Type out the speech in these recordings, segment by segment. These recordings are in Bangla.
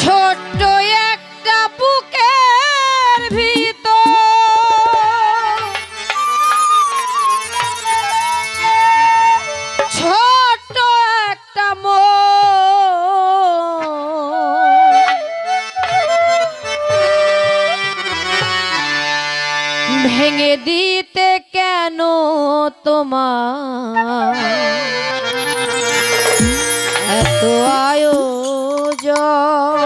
ছোট্ট একটা বুকের ভিতর ছোট্ট একটা ভেঙে দিতে কেন তোমার? এত আয়ো Oh.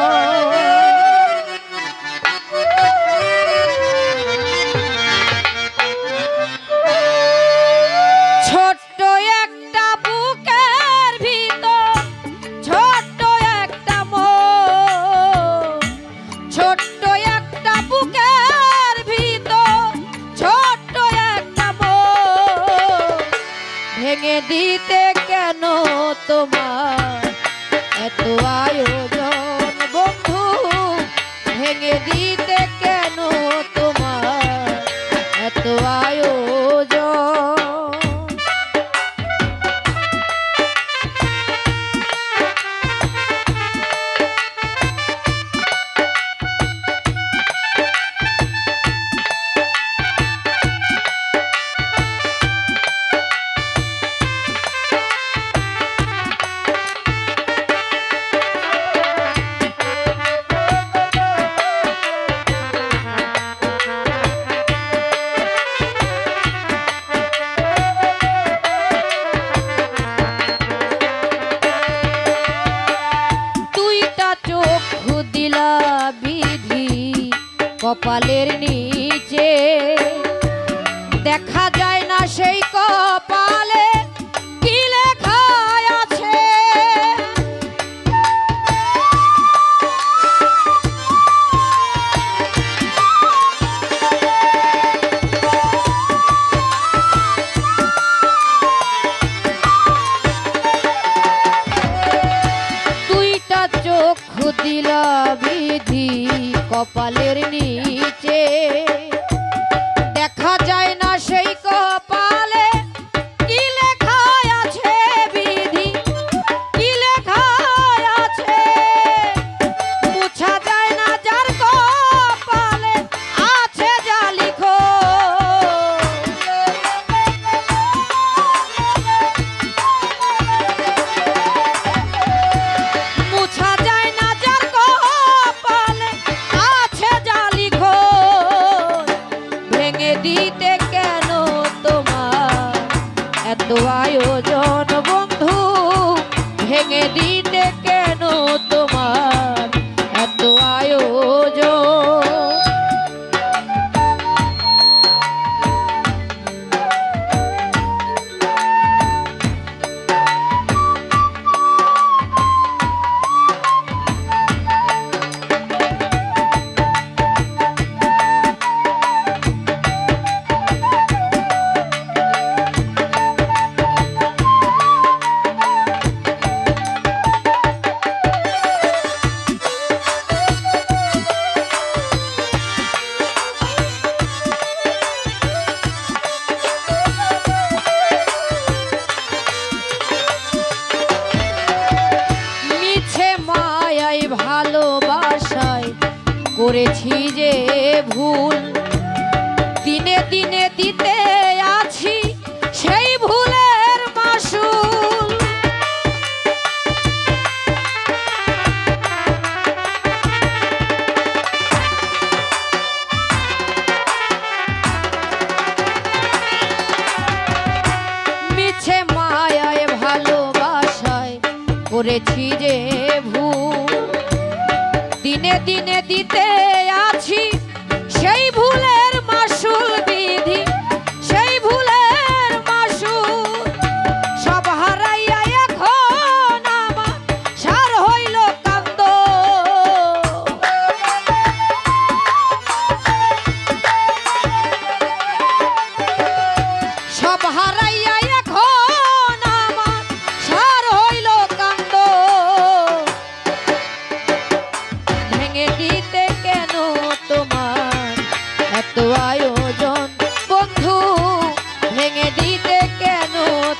কপালের নিচে। দেখা যায় না সেই কপালে কি লেখা আছে। দুইটা চোখ দিলা বিধি কপালের নিচে করেছি যে ভুল। দিনে দিনে দিতে আছি সেই ভুলের মাসুল। মিছে মায়ায় ভালোবাসায় করেছি যে ভুল। দিনে দিনে দিতে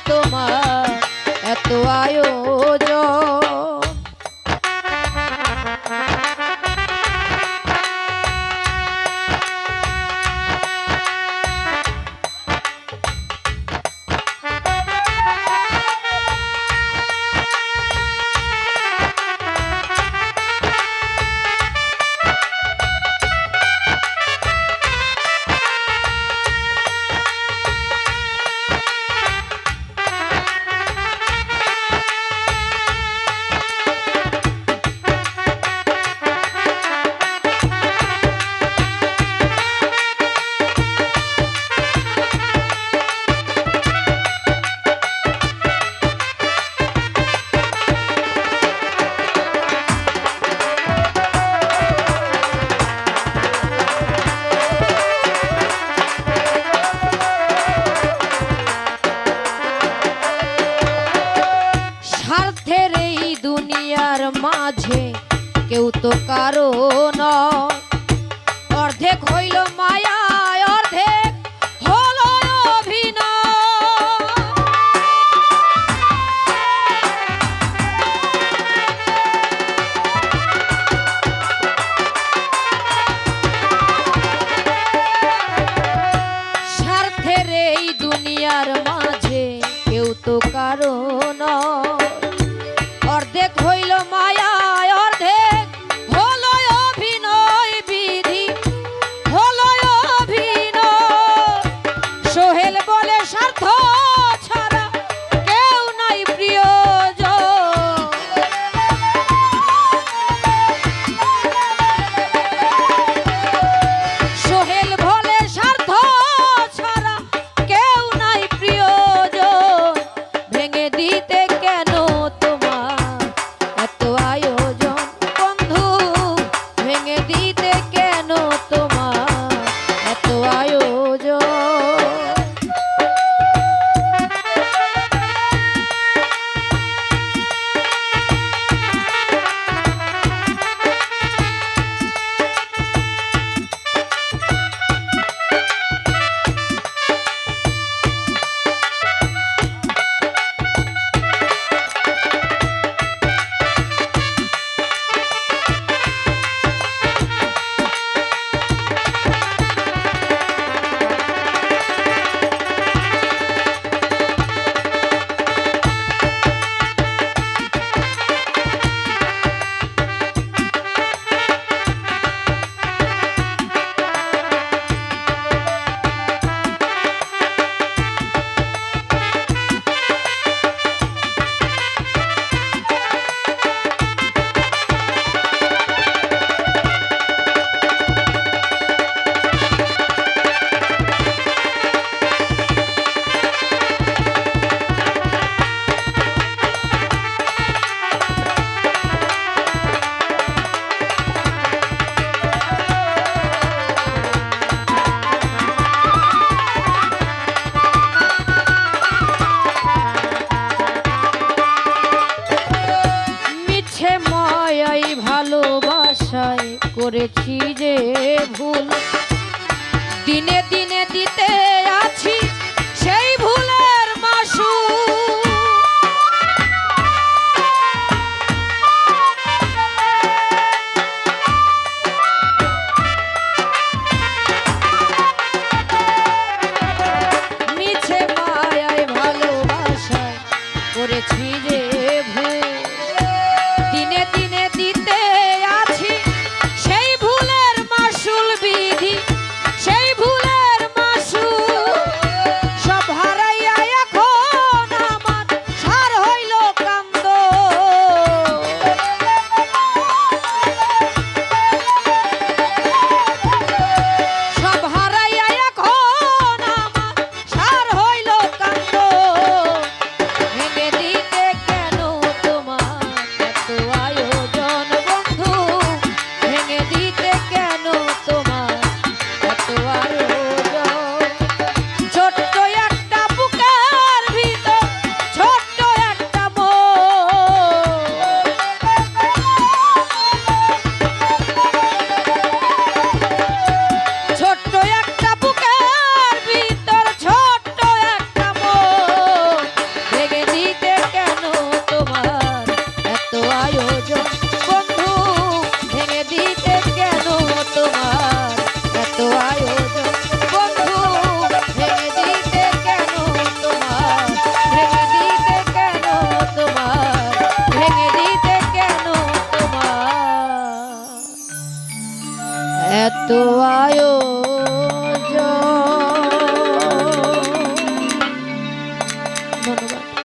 তোমার এত আয়োজন মাঝে করেছি যে ভুল। দিনে দিনে দিতে আছি